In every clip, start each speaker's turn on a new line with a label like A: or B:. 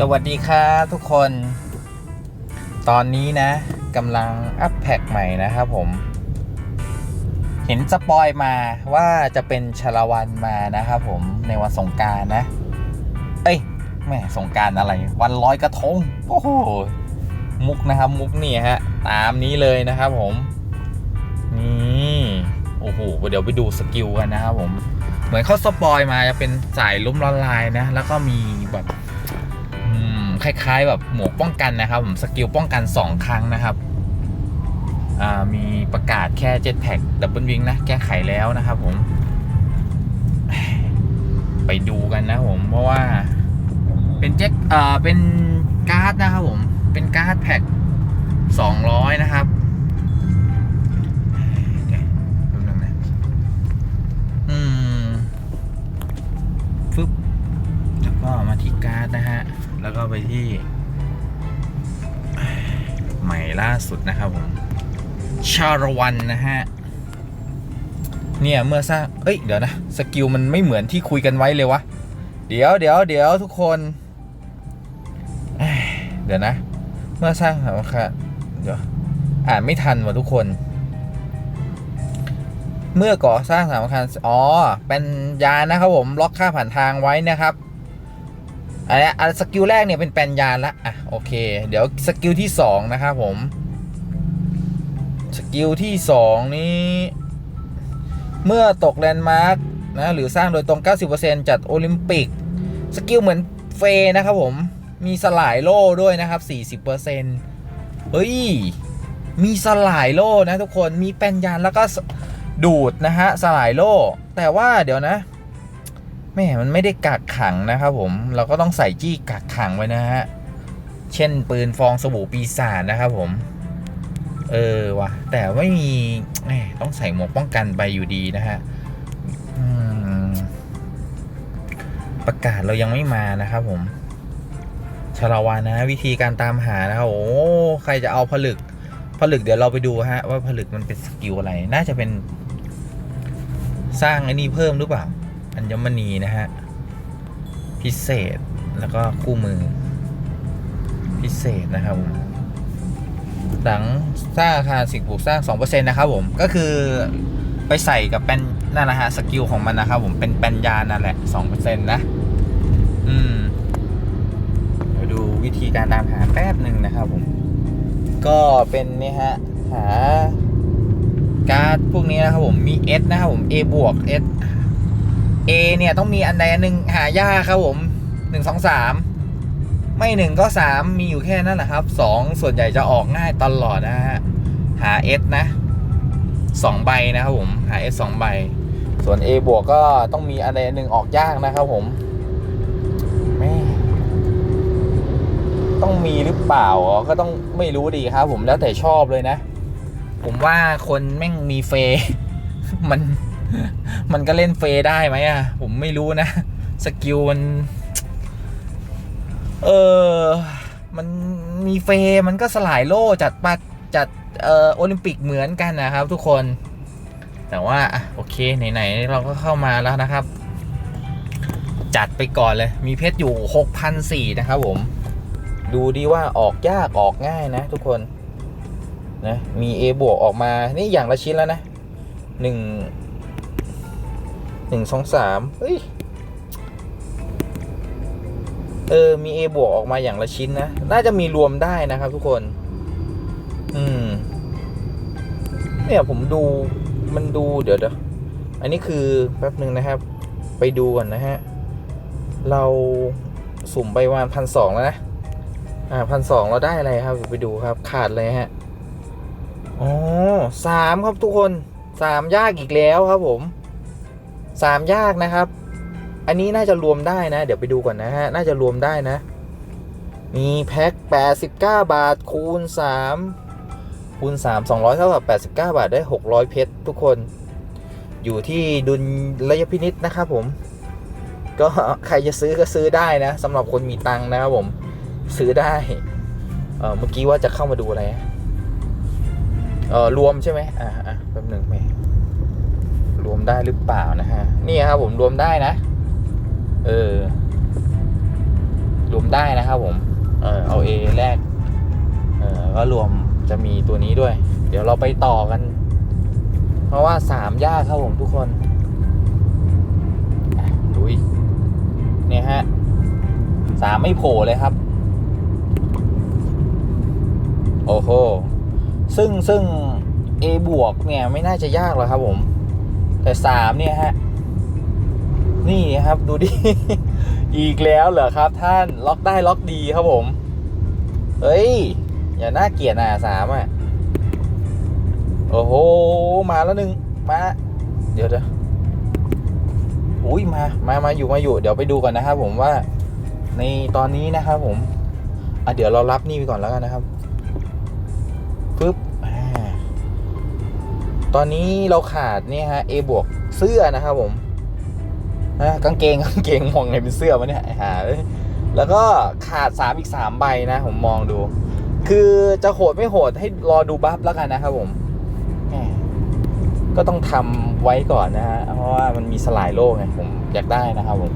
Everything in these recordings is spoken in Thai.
A: สวัสดีครับทุกคน ตอนนี้นะกำลังอัพแพ็กใหม่นะครับผม เห็นสปอยมาว่าจะเป็นชลวันมานะครับผมในวันสงการนะ เอ้ยแม่สงการอะไร วันลอยกระทง โอ้โห มุกนะครับ มุกนี่ฮะ ตามนี้เลยนะครับผม นี่โอ้โหเดี๋ยวไปดูสกิลกันนะครับผม เหมือนเขาสปอยมาจะเป็นสายล้มละลายนะ แล้วก็มีแบบ คล้ายๆ แบบหมวกป้องกันนะครับ ผมสกิลป้องกัน 2 ครั้งนะครับมีประกาศแค่เจ็ตแพ็กดับเบิลวิงนะแก้ไขแล้วนะครับผม ไปดูกันนะผม เพราะว่าเป็นเจ็ตเอ่อเป็นการ์ดนะครับผม เป็นการ์ดแพ็ก200นะครับเดี๋ยนึงนะอืมฟึบแล้วก็มาที่การ์ดนะฮะ แล้วก็ไปที่ ใหม่ล่าสุดนะครับผม ชาละวันนะฮะ เนี่ยเมื่อสร้างเอ้ยเดี๋ยวนะ สกิลมันไม่เหมือนที่คุยกันไว้เลยวะ เดี๋ยวเดี๋ยวเดี๋ยวทุกคนเดี๋ยวนะ เมื่อสร้างสามค่ะเดี๋ยวอ่านไม่ทันว่ะทุกคน เมื่อก่อสร้างสามคัญอ๋อเป็นยานะครับผมล็อกค่าผ่านทางไว้นะครับ อันนี้อันสกิลแรกเนี่ยเป็นแปลนยานละอะโอเค เดี๋ยวสกิลที่สองนะครับผม สกิลที่สองนี้ เมื่อตกแลนด์มาร์กนะหรือสร้างโดยตรง 90%จัดโอลิมปิก สกิลเหมือนเฟย์นะครับผม มีสลายโล่ด้วยนะครับ 40%เฮ้ย มีสลายโล่นะทุกคน มีแปลนยานแล้วก็ดูดนะฮะสลายโล่ แต่ว่าเดี๋ยวนะ แม่มันไม่ได้กักขังนะครับผมเราก็ต้องใส่จี้กักขังไว้นะฮะ เช่นปืนฟองสบู่ปีศาจนะครับผม เออวะแต่ไม่มีแหมต้องใส่หมวกป้องกันไปอยู่ดีนะฮะประกาศเรายังไม่มานะครับผมชาละวานะ วิธีการตามหานะครับโอ้ใครจะเอาผลึก ผลึกเดี๋ยวเราไปดูฮะ ว่าผลึกมันเป็นสกิลอะไร น่าจะเป็น สร้างไอ้นี่เพิ่มหรือเปล่า อัญมณีนะฮะ พิเศษแล้วก็คู่มือ พิเศษนะครับผมหลังสร้างอาคารสิ่งปลูกสร้าง2%นะครับผม ก็คือไปใส่กับเป็นนั่นแหละฮะสกิลของมันนะครับผมเป็นแปนยานั่นแหละ2%นะ อืมไปดูวิธีการตามหาแป๊บหนึ่งนะครับผม ก็เป็นนี่ฮะ หาการ์ดพวกนี้นะครับผมมี S นะครับผม A บวก S A เนี่ยต้องมีอันใดอันหนึ่งหายากครับผมหนึ่งสองสามไม่หนึ่งก็สามมีอยู่แค่นั้นแหละครับสองส่วนใหญ่จะออกง่ายตลอดนะฮะหา S นะสองใบนะครับผมหา S สองใบ ส่วน A บวกก็ต้องมีอันใดอันหนึ่งออกยากนะครับผมแม่ต้องมีหรือเปล่าก็ต้องไม่รู้ดีครับ ผมแล้วแต่ชอบเลยนะ ผมว่าคนแม่งมีเฟ มัน มันก็เล่นเฟย์ได้ไหมอะ ผมไม่รู้นะ สกิลมัน เออ มันมีเฟย์มันก็สลายโล่จัดปักจัดเอ่อโอลิมปิกเหมือนกันนะครับทุกคน แต่ว่าโอเคไหนๆเราก็เข้ามาแล้วนะครับ จัดไปก่อนเลย มีเพชรอยู่ 6,004นะครับผม ดูดีว่าออกยากออกง่ายนะทุกคนนะมี A บวกออกมา นี่อย่างละชิ้นแล้วนะหนึ่ง หนึ่งสองสามเฮ้ย เออ มี A บวกออกมาอย่างละชิ้นนะ น่าจะมีรวมได้นะครับทุกคน อืม เนี่ยผมดูมันดูเดี๋ยวเดี๋ยวอันนี้คือแป๊บหนึ่งนะครับ ไปดูก่อนนะฮะ เราสุ่มไปประมาณพันสองแล้วนะ อ่าพันสองเราได้อะไรครับไปดูครับ ขาดเลยฮะ อ๋อสามครับทุกคนสามยากอีกแล้วครับผม สามยากนะครับ อันนี้น่าจะรวมได้นะ เดี๋ยวไปดูก่อนนะฮะ น่าจะรวมได้นะ มีแพ็ค89 บาท คูณ 3 คูณ 3 200 เท่ากับ 89 บาทได้ 600 เพชรทุกคน อยู่ที่ดุลระยะพินิษนะครับผม ก็ใครจะซื้อก็ซื้อได้นะสำหรับคนมีตังค์นะครับผม ซื้อได้ เออเมื่อกี้ว่าจะเข้ามาดูอะไร เออรวมใช่ไหมอ่าอ่าแป๊บหนึ่งไม่ รวมได้หรือเปล่านะฮะ นี่ครับผมรวมได้นะ เออ รวมได้นะครับผม เออเอา A แรก เออก็รวมจะมีตัวนี้ด้วย เดี๋ยวเราไปต่อกัน เพราะว่าสามยากครับผมทุกคนอะลุยเนี่ยฮะสามไม่โผล่เลยครับ โอ้โหซึ่งซึ่ง A บวกเนี่ยไม่น่าจะยากหรอกครับผม แต่สามเนี่ยฮะ นี่ครับดูดิ อีกแล้วเหรอครับ ท่านล็อกได้ล็อกดีครับผม เฮ้ย อย่าน่าเกลียดนะสามอะ โอ้โห มาแล้วหนึ่งมา เดี๋ยวเดี๋ยวอุ้ยมา มา มาอยู่มาอยู่ เดี๋ยวไปดูก่อนนะครับผมว่า ในตอนนี้นะครับผม อะเดี๋ยวเรารับนี่ไปก่อนแล้วกันนะครับ ตอนนี้เราขาดเนี่ยฮะ A บวกเสื้อนะครับผมนะกางเกงกางเกงมองไงเป็นเสื้อวะเนี่ยหาเอ้ยแล้วก็ขาดสามอีกสามใบนะ ผมมองดู คือจะโหดไม่โหดให้รอดูบัฟแล้วกันนะครับผมก็ต้องทำไว้ก่อนนะฮะ เพราะว่ามันมีสลายโลกไงผมอยากได้นะครับผม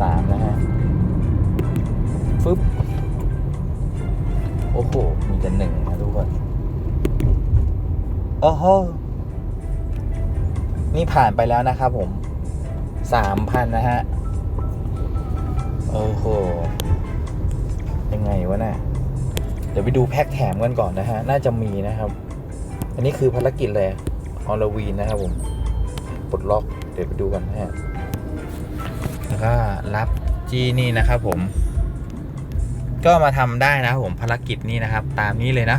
A: สามนะฮะฟึบโอ้โห มีแต่หนึ่งนะทุกคน โอ้โห นี่ผ่านไปแล้วนะครับผมสามพันนะฮะ โอ้โห ยังไงวะน่ะเดี๋ยวไปดูแพ็คแถมกันก่อนนะฮะ น่าจะมีนะครับ อันนี้คือภารกิจเลยฮอลลวีนนะครับผมปลดล็อก เดี๋ยวไปดูกันนะฮะ แล้วก็รับจีนี่นะครับผม ก็มาทำได้นะครับผมภารกิจนี้นะครับ ตามนี้เลยนะ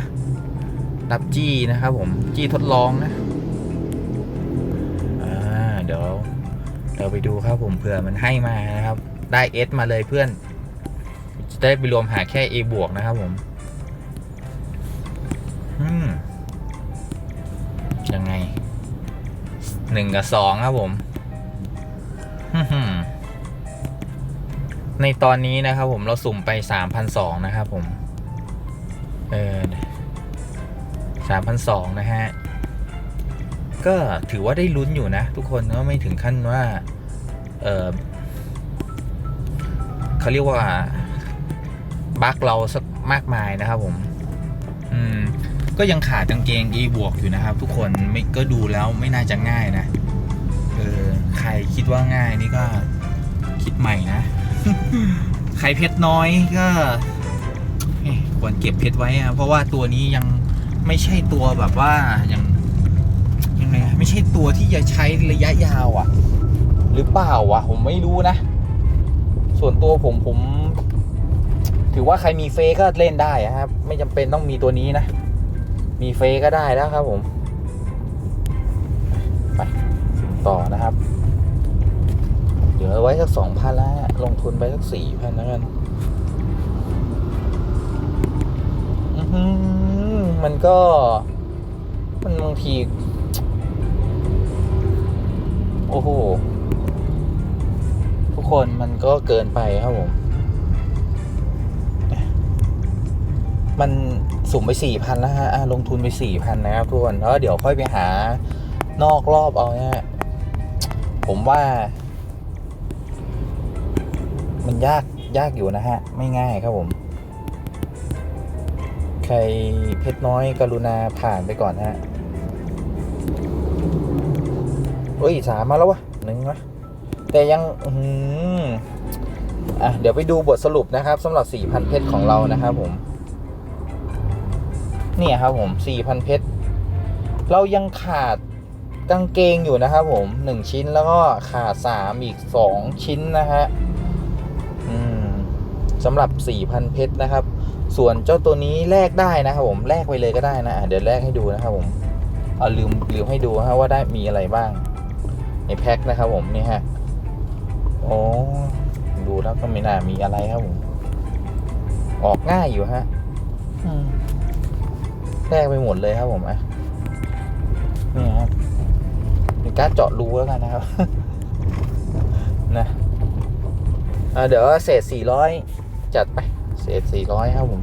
A: รับจี้นะครับผมจี้ทดลองนะอ่าเดี๋ยวเราไปดูครับผมเผื่อมันให้มานะครับ ได้เอสมาเลยเพื่อน จะได้ไปรวมหาแค่ A บวกนะครับผมยังไงหนึ่งกับสองครับผมในตอนนี้นะครับผมเราสุ่มไปสามพันสองนะครับผม เออ สามพันสองนะฮะ ก็ถือว่าได้ลุ้นอยู่นะ ทุกคนก็ไม่ถึงขั้นว่าเออเขาเรียกว่าบั๊กเราสักมากมายนะครับผม อืม ก็ยังขาดกางเกง E บวกอยู่นะครับ ทุกคนไม่ก็ดูแล้วไม่น่าจะง่ายนะ เออ ใครคิดว่าง่ายนี่ก็คิดใหม่นะ ใครเพชรน้อยก็ควรเก็บเพชรไว้อะเพราะว่าตัวนี้ยัง ไม่ใช่ตัวแบบว่าอยังยังไงไม่ใช่ตัวที่จะใช้ระยะยาวอะ่ะ หรือเปล่าวะผมไม่รู้นะ ส่วนตัวผมผม ถือว่าใครมีเฟซก็เล่นได้อะครับ ไม่จำเป็นต้องมีตัวนี้นะ มีเฟซก็ได้แล้วครับผมไปต่อนะครับ เดี๋ยวเอไว้สักสองพันละลงทุนไปสักสี่พันแล้วกันอื้อหือ มันก็ มันบางที โอ้โห ทุกคนมันก็เกินไปครับผม มันสุ่มไปสี่พันแล้วฮะอะลงทุนไปสี่พันนะครับทุกคนแล้วเดี๋ยวค่อยไปหานอกรอบเอาเนะฮะผมว่า มันยากยากอยู่นะฮะ ไม่ง่ายครับผม ครเพชรน้อยกรุณาผ่านไปก่อนฮะเอ้ยสามมาแล้ววะหนึ่งวะแต่ยังอือออะเดี๋ยวไปดูบทสรุปนะครับสำหรับ 4,000 เพชรของเรานะครับผม เนี่ยครับผม 4,000 เพชร เรายังขาดกางเกงอยู่นะครับผม 1 ชิ้นแล้วก็ขาด 3 อีก 2 ชิ้นนะฮะ อืมสำหรับ 4,000 เพชรนะครับ ส่วนเจ้าตัวนี้แลกได้นะครับผมแลกไปเลยก็ได้นะอะเดี๋ยวแลกให้ดูนะครับผมเอาลืมลืมให้ดูฮะว่าได้มีอะไรบ้าง ในแพ็คนะครับผมนี่ฮะโอ้ดูแล้วก็ไม่น่ามีอะไรครับผมออกง่ายอยู่ฮะอืมแลกไปหมดเลยครับผมอะนี่ครับเป็นการดเจาะรูแล้วกันนะครับนะอะเดี๋ยวเศษสี่ร้อยจัดไป เศษสี่ร้อยครับผม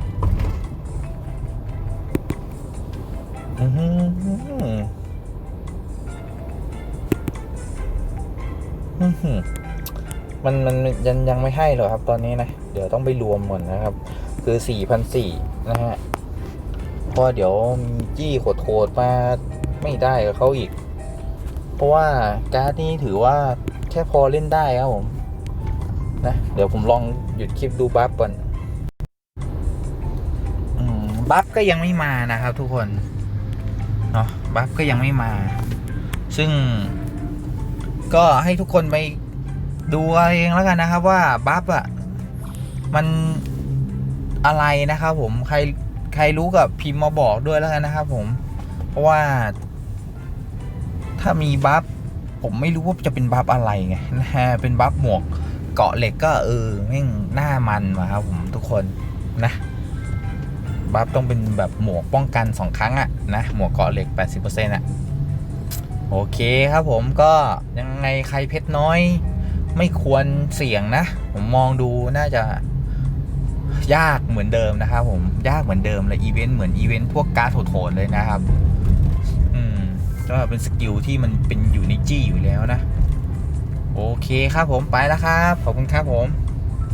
A: มันมันยังยังไม่ให้หรอครับตอนนี้นะ เดี๋ยวต้องไปรวมก่อนะครับ คือสี่พันสี่นะฮะเพราะเดี๋ยวมีจี้โหดๆมาไม่ได้กับเขาอีก เพราะว่าการ์ดนี้ถือว่าแค่พอเล่นได้ครับผมนะ เดี๋ยวผมลองหยุดคลิปดูบัฟก่อน บัฟก็ยังไม่มานะครับทุกคนเนาะบัฟก็ยังไม่มา ซึ่งก็ให้ทุกคนไปดูเองแล้วกันนะครับว่าบัฟอะมันอะไรนะครับผมใครใครรู้กับพิมพ์มาบอกด้วยแล้วกันนะครับผม เพราะว่าถ้ามีบัฟผมไม่รู้ว่าจะเป็นบัฟอะไรไงนะฮะเป็นบัฟหมวกเกาะเหล็กก็เออแม่งหน้ามันมาครับผมทุกคนนะ บัฟต้องเป็นแบบหมวกป้องกันสองครั้งอะนะ หมวกเกาะเหล็ก 80%อะโอเคครับผมก็ยังไงใครเพชรน้อย ไม่ควรเสี่ยงนะ ผมมองดูน่าจะยากเหมือนเดิมนะครับผมยากเหมือนเดิมเลยอีเวนต์เหมือนอีเวนต์พวกการ์ดโหดๆเลยนะครับ อืมก็เป็นสกิลที่มันเป็นอยู่ในจี้อยู่แล้วนะ โอเคครับผมไปแล้วครับ ขอบคุณครับผม